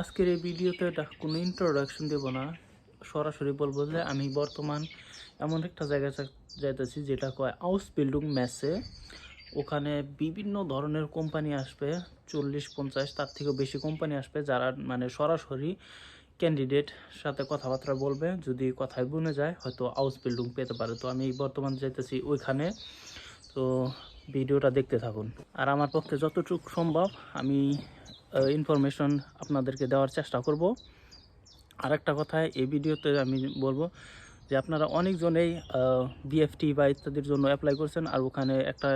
আজকের এই ভিডিওতে কোনো ইন্ট্রোডাকশন দেব না। সরাসরি বলব যে আমি বর্তমান এমন একটা জায়গায় যাইতেছি যেটা কয় হাউস বিল্ডিং ম্যাচে ওখানে বিভিন্ন ধরনের কোম্পানি আসবে, চল্লিশ, পঞ্চাশ, তার থেকেও বেশি কোম্পানি আসবে যারা মানে সরাসরি ক্যান্ডিডেট সাথে কথাবার্তা বলবে। যদি কথায় বনে যায়, হয়তো হাউস বিল্ডিং পেতে পারে। তো আমি বর্তমান যাইতেছি ওইখানে। তো ভিডিওটা দেখতে থাকুন। আর আমার পক্ষে যতটুকু সম্ভব আমি ইনফরমেশন আপনাদেরকে দেওয়ার চেষ্টা করব। আর একটা কথা, এই ভিডিওতে আমি বলব যে আপনারা অনেকজনেই বিএফটি বা ইত্যাদির জন্য অ্যাপ্লাই করছেন আর ওখানে একটা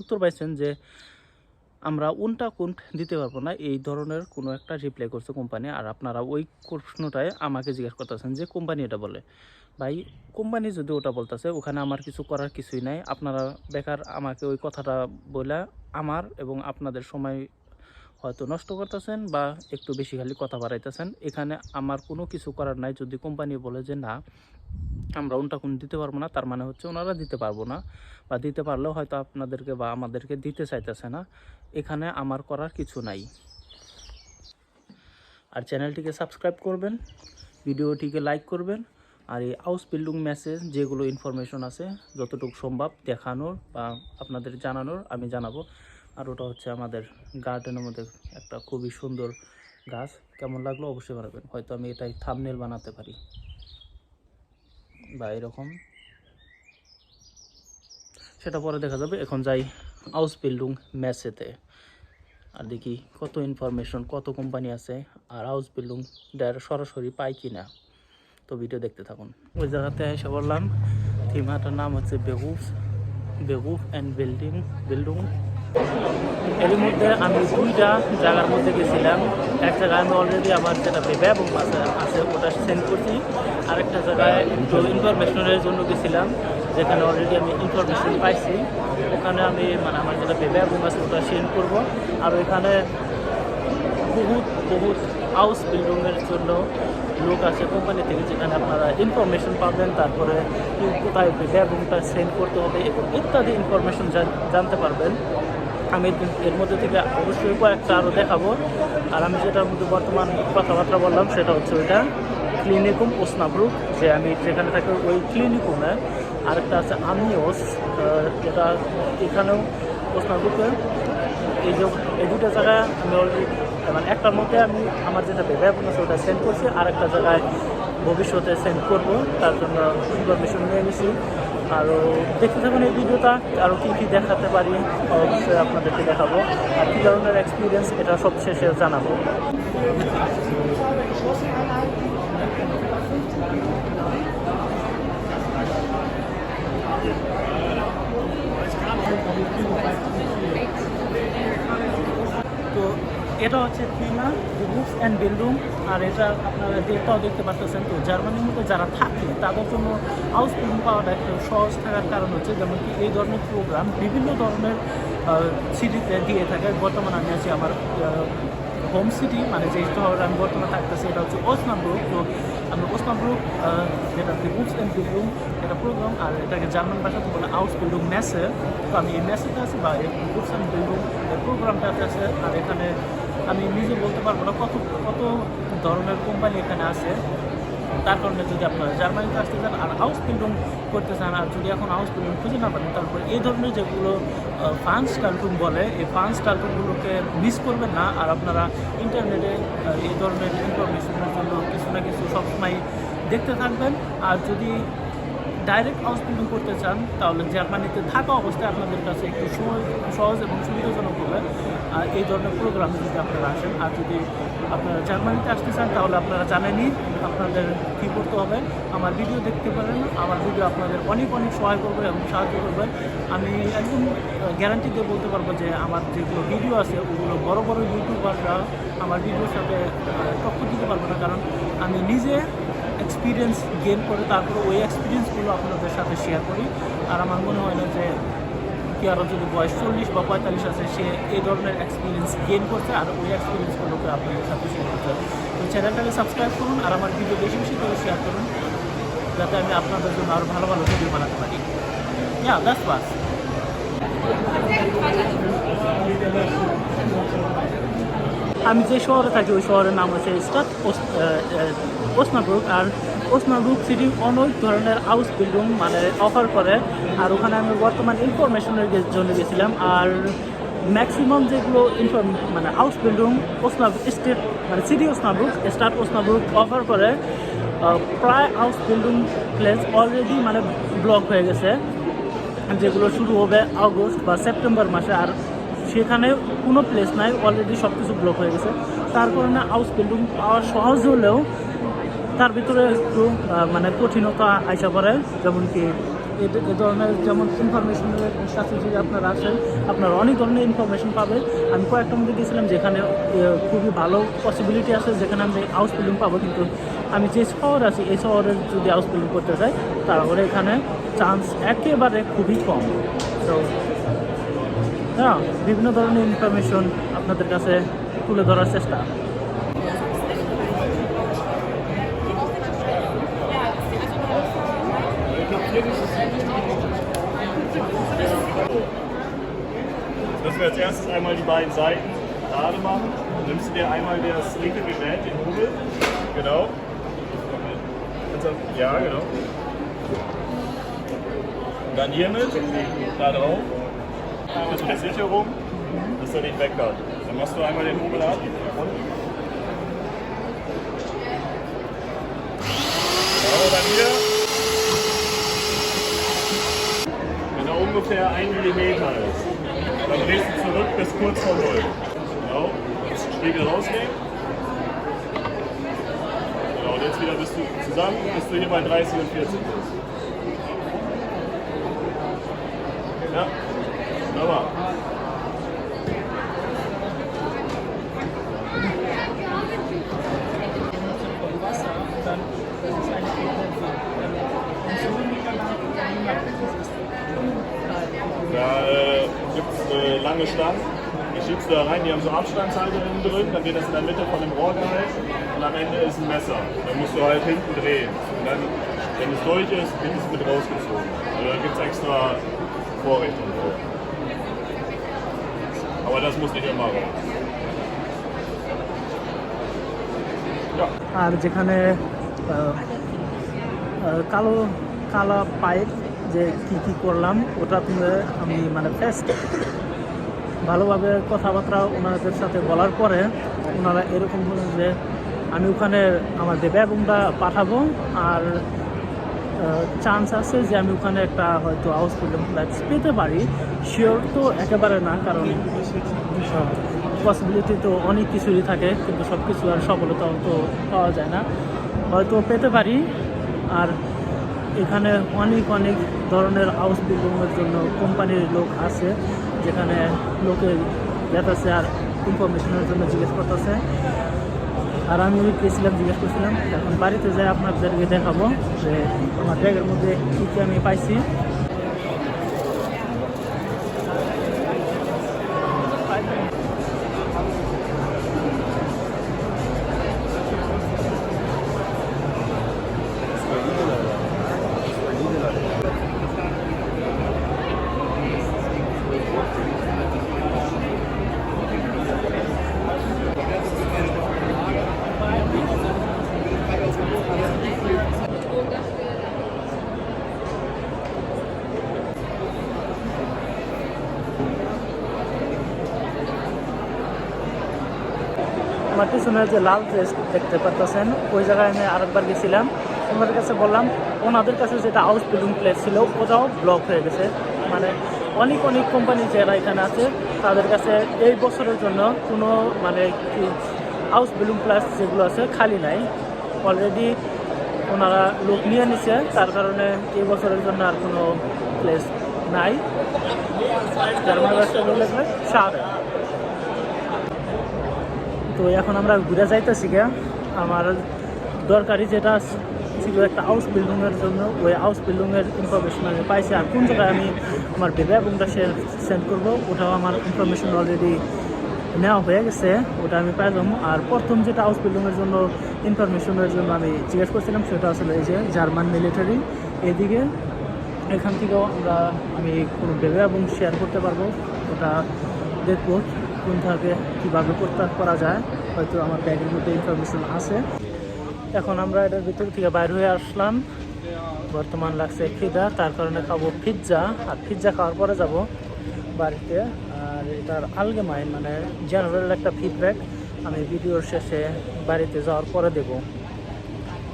উত্তর পাইছেন যে আমরা উনটা কোন দিতে পারব না, এই ধরনের কোনো একটা রিপ্লাই করছে কোম্পানি আর আপনারা ওই প্রশ্নটায় আমাকে জিজ্ঞেস করতেছেন যে কোম্পানি এটা বলে। ভাই কোম্পানি যদি ওটা বলতেছে, ওখানে আমার কিছু করার কিছুই নাই। আপনারা বেকার আমাকে ওই কথাটা বলে আমার এবং আপনাদের সময় হয়তো নষ্ট করতেছেন বা একটু বেশি খালি কথা বাড়াইতেছেন, এখানে আমার কোনো কিছু করার নাই। যদি কোম্পানি বলে যে, না, আমরা ওনটা কোন দিতে পারব না, তার মানে হচ্ছে ওনারা দিতে পারব না বা দিতে পারলেও হয়তো আপনাদেরকে বা আমাদেরকে দিতে চাইতেছে না। এখানে আমার করার কিছু নাই। আর চ্যানেলটিকে সাবস্ক্রাইব করবেন, ভিডিওটিকে লাইক করবেন, আর এই হাউস বিল্ডিং মেসেজ যেগুলো ইনফরমেশন আছে, যতটুকু সম্ভব দেখানোর বা আপনাদের জানানোর আমি জানাব। আর ওটা হচ্ছে আমাদের গার্ডেনের মধ্যে একটা খুবই সুন্দর গাছ। কেমন লাগল অবশ্যই বানাবেন হয়তো আমি এটাই থামনেল বানাতে পারি। বা এরকম। সেটা পরে দেখা যাবে। এখন যাই হাউস বিল্ডিং ম্যাচেতে আর দেখি কত ইনফরমেশন কত কোম্পানি আছে আর হাউস বিল্ডিং ডাইরেক্ট সরাসরি পাই কি না তো ভিডিও দেখতে থাকুন। ওই জায়গাতে এসে বললাম থিমাটার নাম হচ্ছে বেহুফ বেহুফ অ্যান্ড বিল্ডিং বিল্ডিং এর মধ্যে আমি দুইটা জায়গার মধ্যে গেছিলাম। এক জায়গায় আমি অলরেডি আমার যেটা ভেবে এবং আছে ওটা সেন্ড করছি। জায়গায় একটু ইনফরমেশনের জন্য গেছিলাম, যেখানে অলরেডি আমি ইনফরমেশন পাইছি। ওখানে আমি মানে আমার যেটা ভেবে এবং আছে, ওটা সেন্ড করব। আর ওইখানে বহুত বহুত হাউস বিল্ডিংয়ের জন্য লোক আছে কোম্পানি থেকে, যেখানে আপনারা ইনফরমেশন পাবেন। তারপরে কোথায় ব্যাগটা সেন্ড করতে হবে এবং ইত্যাদি ইনফরমেশন জানতে পারবেন। আমি এর- মধ্যে থেকে অবশ্যই কয়েকটা আরও দেখাবো। আর আমি যেটার মধ্যে বর্তমান কথাবার্তা বললাম, সেটা হচ্ছে ওইটা ক্লিনিকুম ওসনাব্রুক, যে আমি যেখানে থাকি ওই ক্লিনিকুমে। আরেকটা আছে আমিওস যেটা এখানেও ওসনাব্রুকে। এই যে, এই দুটো জায়গায় আমি অলরেডি মানে একটার মধ্যে আমি আমার যেটা ভেবে আছে ওটা সেন্ড করছি আর একটা জায়গায় ভবিষ্যতে সেন্ড করব। তার জন্য ইনফরমেশন নিয়ে নিছি। আরও দেখতে থাকুন এই ভিডিওটা আরও কী কী দেখাতে পারি, অবশ্যই আপনাদেরকে দেখাবো। আর কী ধরনের এক্সপিরিয়েন্স এটা সব শেষে জানাব। তো এটা হচ্ছে থিমা রুফ অ্যান্ড বিল্ডিং আর এটা আপনারা ডেটটাও দেখতে পাচ্ছেন তো, জার্মানির মধ্যে যারা থাকে, তাদের জন্য বিল্ডিং পাওয়াটা একটু সহজ থাকার কারণ হচ্ছে যেমন কি এই ধরনের প্রোগ্রাম বিভিন্ন ধরনের সিটিতে দিয়ে থাকে। বর্তমানে আমি আছি আমার হোম সিটি মানে যে শহরে আমি বর্তমানে থাকতেছি, এটা হচ্ছে ওসনাব্রুক তো আমি ওসনাব্রুক যেটা রুফস অ্যান্ড বিল্ডিং এটা প্রোগ্রাম আর এটাকে জার্মান ভাষাতে বলে হাউস বিল্ডিং ম্যাসে তো আমি এই ম্যাসেতে আছি বা এই রুফস অ্যান্ড বিল্ডিং এই প্রোগ্রামটাতে আছে, আর এখানে আমি নিজে বলতে পারব না কত কত ধরনের কোম্পানি এখানে আছে, তার কারণে যদি আপনারা জার্মানিতে আসতে চান আর হাউস বিল্ডিং করতে চান আর যদি এখন হাউস বিল্ডিং খুঁজে না পারেন তারপরে এই ধরনের যেগুলো ফান্স কার্টুন বলে, এই ফান্স কার্টুনগুলোকে মিস করবেন না। আর আপনারা ইন্টারনেটে এই ধরনের ইনফরমেশনের জন্য কিছু না কিছু সবসময় দেখতে থাকবেন। আর যদি ডাইরেক্ট বিল্ডিং করতে চান, তাহলে জার্মানিতে থাকা অবস্থায় আপনাদের কাছে একটু সহজ এবং সুবিধাজনক হবে। আর এই ধরনের প্রোগ্রামে যদি আপনারা আসেন, আর যদি আপনারা জার্মানিতে আসতে চান, তাহলে আপনারা জানেনই আপনাদের কী করতে হবে। আমার ভিডিও দেখতে পারেন, আমার ভিডিও আপনাদের অনেক অনেক সহায় করবে এবং সাহায্য করবে। আমি একদম গ্যারান্টি দিয়ে বলতে পারব যে আমার যেগুলো ভিডিও আছে, ওগুলো বড় বড় ইউটিউবাররা আমার ভিডিওর সাথে টক্কর দিতে পারবে না। কারণ আমি নিজে এক্সপিরিয়েন্স গেন করে, তারপরে ওই এক্সপিরিয়েন্সগুলো আপনাদের সাথে শেয়ার করি। আর আমার মনে হয় না যে কি আরও যদি বয়স চল্লিশ বা পঁয়তাল্লিশ আছে, সে এই ধরনের এক্সপিরিয়েন্স গেন করছে, আর ওই এক্সপিরিয়েন্সগুলোকে আপনাদের সাথে শেয়ার করতে হবে। চ্যানেলটাকে সাবস্ক্রাইব করুন, আর আমার ভিডিও বেশি বেশি করে শেয়ার করুন, যাতে আমি আপনাদের জন্য আরও ভালো ভালো ভিডিও বানাতে পারি। ইয়া দ্যাটস বাস আমি যে শহরে থাকি, ওই শহরের নাম হচ্ছে স্টার্ট ওসনাব্রুক আর ওসনাব্রুক সিটি অনেক ধরনের হাউস বিল্ডিং মানে অফার করে। আর ওখানে আমি বর্তমান ইনফরমেশনের জন্য গেছিলাম। আর ম্যাক্সিমাম যেগুলো ইনফরম মানে হাউস বিল্ডিং ওসনাব স্টেট মানে city Osnabrück start Osnabrück offer করে প্রায় হাউস বিল্ডিং প্লেস অলরেডি মানে ব্লক হয়ে গেছে। যেগুলো শুরু হবে আগস্ট বা সেপ্টেম্বর মাসে। আর সেখানে কোনো প্লেস নাই অলরেডি সব কিছু ব্লক হয়ে গেছে। তার কারণে হাউস বিল্ডিং পাওয়া সহজ হলেও তার ভিতরে একটু মানে কঠিনতা আইসা পড়ে। যেমন কি এ ধরনের যেমন ইনফরমেশনের সাথে যদি আপনারা আসেন, আপনারা অনেক ধরনের ইনফরমেশন পাবে আমি কয়েকটা মধ্যে গেছিলাম যেখানে খুবই ভালো পসিবিলিটি আছে, যেখানে আমি হাউস বিল্ডিং পাবো। কিন্তু আমি যে শহর আছি, এই শহরের যদি হাউস বিল্ডিং করতে চাই, তাহলে এখানে চান্স একেবারে খুবই কম। তো হ্যাঁ বিভিন্ন ধরনের ইনফরমেশন আপনাদের কাছে তুলে ধরার চেষ্টা Müssen wir als erstes einmal die beiden Seiten gerade machen. Dann nimmst du dir einmal das linke Gerät, den Hobel. Genau. Kannst du- Ja, genau. Und dann hiermit, da drauf. Ist eine Sicherung, dass er nicht weg hat. Dann machst du einmal den Hobel ab. Genau. Wenn er ungefähr ein Millimeter ist, dann drehst du zurück bis kurz vor Null. Genau, jetzt Spiegel rausnehmen. Genau, und jetzt wieder bist du zusammen, bis du hier bei 30 und 40 bist. Ja, Da äh, gibt es äh, lange Stangen, die schiebst du da rein, die haben so Abstandshalter innen drin, dann geht das in der Mitte von dem Rohr gehalten und am Ende ist ein Messer. Dann musst du halt hinten drehen. Und dann, wenn es durch ist, wird es mit rausgezogen. Also da gibt es extra Vorrichtungen. Das muss nicht immer raus. আর যেখানে কালো কালো pipe যে কি কি করলাম ওটা আমি মানে ফার্স্ট ভালোভাবে কথাবার্তা ওনাদের সাথে বলার পরে ওনারা এরকম বলেন যে, আমি ওখানে আমার দেবে এবংটা পাঠাবো আর চান্স আছে যে আমি ওখানে একটা হয়তো হাউস বিল্ডিং ফ্ল্যাটস পেতে পারি। শিওর তো একেবারে না, কারণ পসিবিলিটি তো অনেক কিছুই থাকে, কিন্তু সব কিছু আর সফলতা তো পাওয়া যায় না। হয়তো পেতে পারি, আর এখানে অনেক অনেক ধরনের হাউস বিল্ডিংয়ের জন্য কোম্পানির লোক আছে, যেখানে লোকের যেতেছে আর ইনফরমেশনের জন্য জিজ্ঞেস করতেছে। আর আমি গেছিলাম জিজ্ঞেস করছিলাম, এখন বাড়িতে যাই, আপনাদেরকে দেখাবো যে আমার ব্যাগের মধ্যে কী কী আমি পাইছি। আমার পিছনে যে লাল ড্রেস দেখতে পারতেছেন, ওই জায়গায় আমি আরেকবার গেছিলাম। ওনাদের কাছে বললাম, ওনাদের কাছে যেটা হাউস বিল্ডিং প্লেস ছিল, ওটাও ব্লক হয়ে গেছে। মানে অনেক অনেক কোম্পানি যারা এখানে আছে, তাদের কাছে এই বছরের জন্য কোনো মানে কি হাউস বিল্ডিং প্লেস যেগুলো আছে খালি নাই। অলরেডি ওনারা লোক নিয়ে নিছে, তার কারণে এই বছরের জন্য আর কোনো প্লেস নাই। জার্মান তো এখন আমরা ঘুরে যাইতেছি গিয়া। আমার দরকারি যেটা ছিল একটা হাউস বিল্ডিংয়ের জন্য। ওই হাউস বিল্ডিংয়ের ইনফরমেশন আমি পাইছি আর কোন জায়গায় আমি আমার বেবে এবংটা সেন্ড করব, ওটাও আমার ইনফরমেশন অলরেডি নেওয়া হয়ে গেছে, ওটা আমি পাইলাম। আর প্রথম যেটা হাউস বিল্ডিংয়ের জন্য ইনফরমেশনের জন্য আমি জিজ্ঞেস করছিলাম, সেটা আসলে এই যে জার্মান মিলিটারি এদিকে এখান থেকেও আমরা, আমি কোনো ভেবে এবং শেয়ার করতে পারব, ওটা দেখব। কোন থেকে কীভাবে প্রত্যাহার করা যায়, হয়তো আমার ব্যাগের মধ্যে ইনফরমেশন আছে। এখন আমরা এটার ভিতর থেকে বাইর হয়ে আসলাম। বর্তমান লাগছে খিদা, তার কারণে খাব পিৎজা আর পিৎজা খাওয়ার পরে যাব বাড়িতে। আর এটার আলগে মাইন মানে জেনারেল একটা ফিডব্যাক আমি ভিডিওর শেষে বাড়িতে যাওয়ার পরে দেব।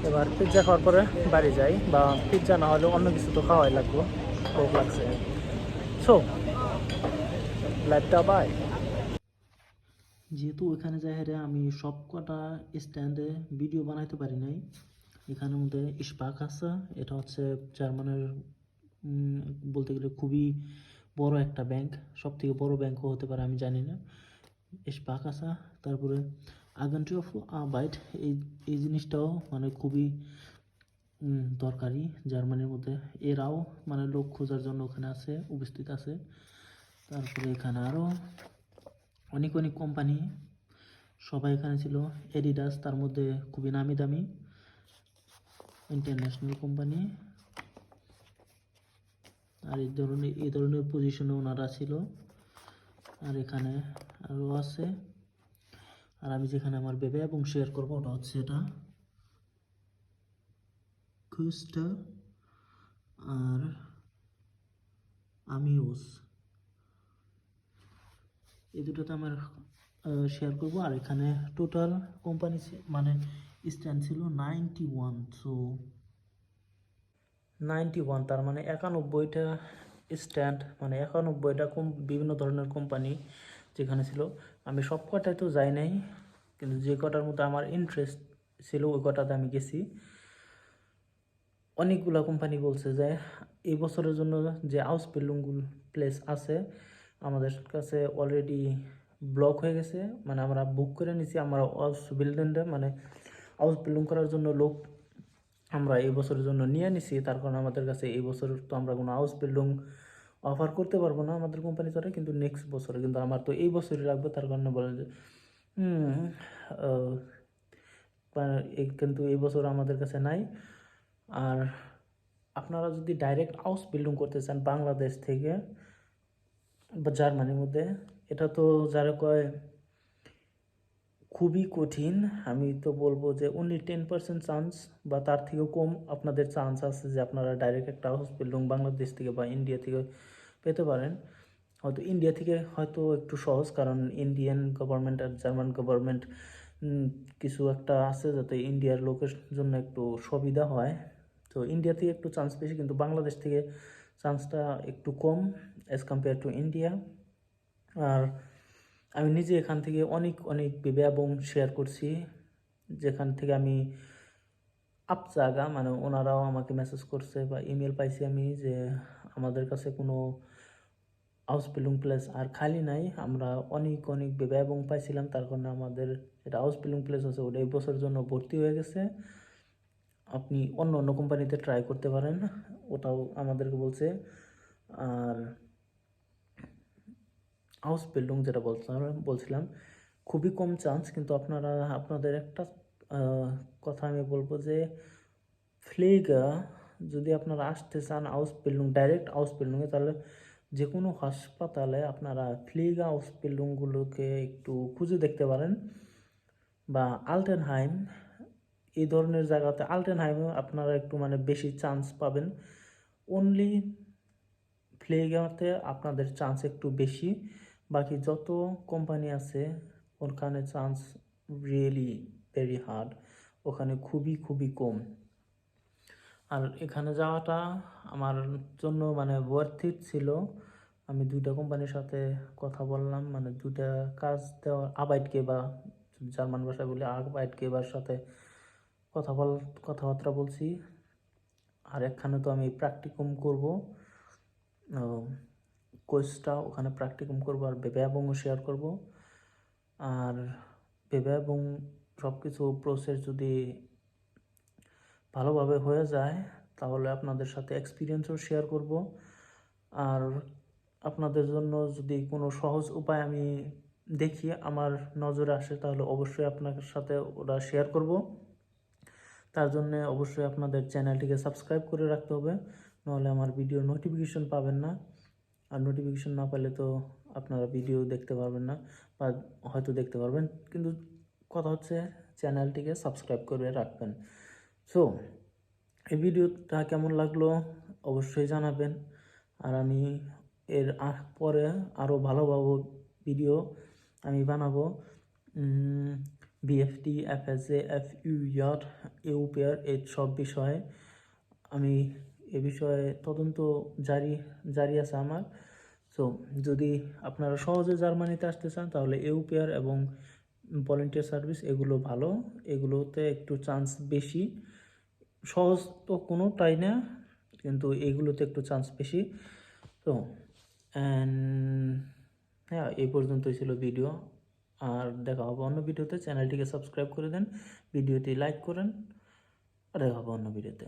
এবার পিৎজা খাওয়ার পরে বাড়ি যাই, বা পিৎজা না হলে অন্য কিছু তো খাওয়াই লাগবে, ভোগ লাগছে। সো লাইটটা বাই যেহেতু ওখানে যাই হেরে আমি সব কটা স্ট্যান্ডে ভিডিও বানাইতে পারি নাই, এখানের মধ্যে ইস্পাক আছে, এটা হচ্ছে জার্মানের বলতে গেলে খুবই বড় একটা ব্যাংক সব থেকে বড় ব্যাংকও হতে পারে, আমি জানি না। ইস্পাক আছে, তারপরে আগান্টি অফ বাইট, এই এই জিনিসটাও মানে খুবই দরকারি জার্মানির মধ্যে। এরাও মানে লোক খোঁজার জন্য ওখানে আছে, উপস্থিত আছে। তারপরে এখানে আরও অনেক অনেক কোম্পানি সবাই এখানে ছিল। এডিডাস তার মধ্যে খুবই নামি দামি ইন্টারন্যাশনাল কোম্পানি আর এই ধরনের এই ধরনের পজিশনে ওনারা ছিল। আর এখানে আরও আছে। আর আমি যেখানে আমার বেবে এবং শেয়ার করব, ওটা হচ্ছে এটা। কুস্টা আর আমিওস এই দুটোতে আমার শেয়ার করব। আর এখানে টোটাল কোম্পানি মানে স্ট্যান্ড ছিল ninety one so ninety one তার মানে একানব্বইটা স্ট্যান্ড মানে একানব্বইটা কম, বিভিন্ন ধরনের কোম্পানি যেখানে ছিল। আমি সব কটায় তো যাই নাই, কিন্তু যে কটার মধ্যে আমার ইন্টারেস্ট ছিল, ওই কটাতে আমি গেছি। অনেকগুলো কোম্পানি বলছে যে, এই বছরের জন্য যে হাউস বিল্ডিংগুলো প্লেস আছে আমাদের কাছে অলরেডি ব্লক হয়ে গেছে। মানে আমরা বুক করে নিছি, আমরা হাউস বিল্ডিংটা মানে হাউস বিল্ডিং করার জন্য লোক আমরা এই বছরের জন্য নিয়ে নিছি। তার কারণে আমাদের কাছে এই বছর তো আমরা কোনো হাউস বিল্ডিং অফার করতে পারব না আমাদের কোম্পানি দ্বারা কিন্তু নেক্সট বছরে, কিন্তু আমার তো এই বছরই লাগবে। তার কারণে বলে যে এই- কিন্তু এই বছর আমাদের কাছে নাই। আর আপনারা যদি ডাইরেক্ট হাউস বিল্ডিং করতে চান বাংলাদেশ থেকে বা জার্মানির মধ্যে, এটা তো যারা কয় খুবই কঠিন, আমি তো বলব যে অনলি টেন পার্সেন্ট চান্স বা তার থেকেও কম আপনাদের চান্স আছে যে আপনারা ডাইরেক্ট একটা হসপিটাল বিল্ডিং বাংলাদেশ থেকে বা ইন্ডিয়া থেকে পেতে পারেন। হয়তো ইন্ডিয়া থেকে হয়তো একটু সহজ, কারণ ইন্ডিয়ান গভর্নমেন্ট আর জার্মান গভর্নমেন্ট কিছু একটা আছে যাতে ইন্ডিয়ার লোকের জন্য একটু সুবিধা হয়। তো ইন্ডিয়া থেকে একটু চান্স বেশি, কিন্তু বাংলাদেশ থেকে চান্সটা একটু কম অ্যাজ কম্পেয়ার টু ইন্ডিয়া আর আমি নিজে এখান থেকে অনেক অনেক ভেবে এবং শেয়ার করছি, যেখান থেকে আমি আপ জায়গা মানে ওনারাও আমাকে মেসেজ করছে বা ইমেল পাইছি আমি যে আমাদের কাছে কোনো হাউস বিল্ডিং প্লেস আর খালি নাই। আমরা অনেক অনেক ভেবে এবং পাইছিলাম, তার কারণে আমাদের যেটা হাউস বিল্ডিং প্লেস আছে, ওটা এই বছরের জন্য ভর্তি হয়ে গেছে। আপনি অন্য অন্য কোম্পানিতে ট্রাই করতে পারেন, ওটাও আমাদেরকে বলছে। আর হাউস বিল্ডিং যেটা বলছিলাম বলছিলাম, খুবই কম চান্স কিন্তু আপনারা, আপনাদের একটা কথা আমি বলব যে ফ্লেগা যদি আপনারা আসতে চান হাউস বিল্ডিং ডাইরেক্ট হাউস বিল্ডিংয়ে তাহলে যে কোনো হাসপাতালে আপনারা ফ্লিগা হাউস বিল্ডিংগুলোকে একটু খুঁজে দেখতে পারেন। বা আলটেনহাইম এই ধরনের জায়গাতে আলটেনহাইমে আপনারা একটু মানে বেশি চান্স পাবেন। অনলি ফ্লেগাতে আপনাদের চান্স একটু বেশি। বাকি যত কোম্পানি আছে, ওখানে চান্স রিয়েলি ভেরি হার্ড ওখানে খুবই খুবই কম। আর এখানে যাওয়াটা আমার জন্য মানে ওয়ার্থ ইট ছিল। আমি দুইটা কোম্পানির সাথে কথা বললাম মানে দুইটা কাজ দেওয়া আবাইটকে বা জার্মান ভাষায় বলি আবাইটকে বার সাথে কথা বল, কথাবার্তা বলছি। আর এখানে তো আমি প্র্যাকটিকুম করব। কোর্সটা ওখানে প্র্যাকটিকুম করব আর বেবে এবং শেয়ার করব। আর বেবে এবং সব কিছু প্রসেস যদি ভালোভাবে হয়ে যায়, তাহলে আপনাদের সাথে এক্সপিরিয়েন্সও শেয়ার করব। আর আপনাদের জন্য যদি কোনো সহজ উপায় আমি দেখি, আমার নজরে আসে, তাহলে অবশ্যই আপনার সাথে ওটা শেয়ার করব। তার জন্য অবশ্যই আপনাদের চ্যানেলটিকে সাবস্ক্রাইব করে রাখতে হবে নাহলে আমার ভিডিও নোটিফিকেশন পাবেন না। আর নোটিফিকেশন না পেলে তো আপনারা ভিডিও দেখতে পারবেন না বা হয়তো দেখতে পারবেন, কিন্তু কথা হচ্ছে চ্যানেলটিকে সাবস্ক্রাইব করে রাখবেন। সো এই ভিডিওটা কেমন লাগল অবশ্যই জানাবেন। আর আমি এর পরে আরও ভালো ভিডিও আমি বানাবো। BFT FSA F U year UPR এই সব বিষয়ে আমি এ বিষয়ে তদন্ত জারি জারি আছে আমার। সো যদি আপনারা সহজে জার্মানিতে আসতে চান, তাহলে ইউপিআর এবং ভলেন্টিয়ার সার্ভিস এগুলো ভালো। এগুলোতে একটু চান্স বেশি। সহজ তো কোনোটাই না, কিন্তু এগুলোতে একটু চান্স বেশি। তো অ্যান্ড হ্যাঁ এই পর্যন্তই ছিল ভিডিও আর দেখা হবে অন্য ভিডিওতে। চ্যানেলটিকে সাবস্ক্রাইব করে দেন, ভিডিওটি লাইক করেন, আর দেখা হবে অন্য ভিডিওতে।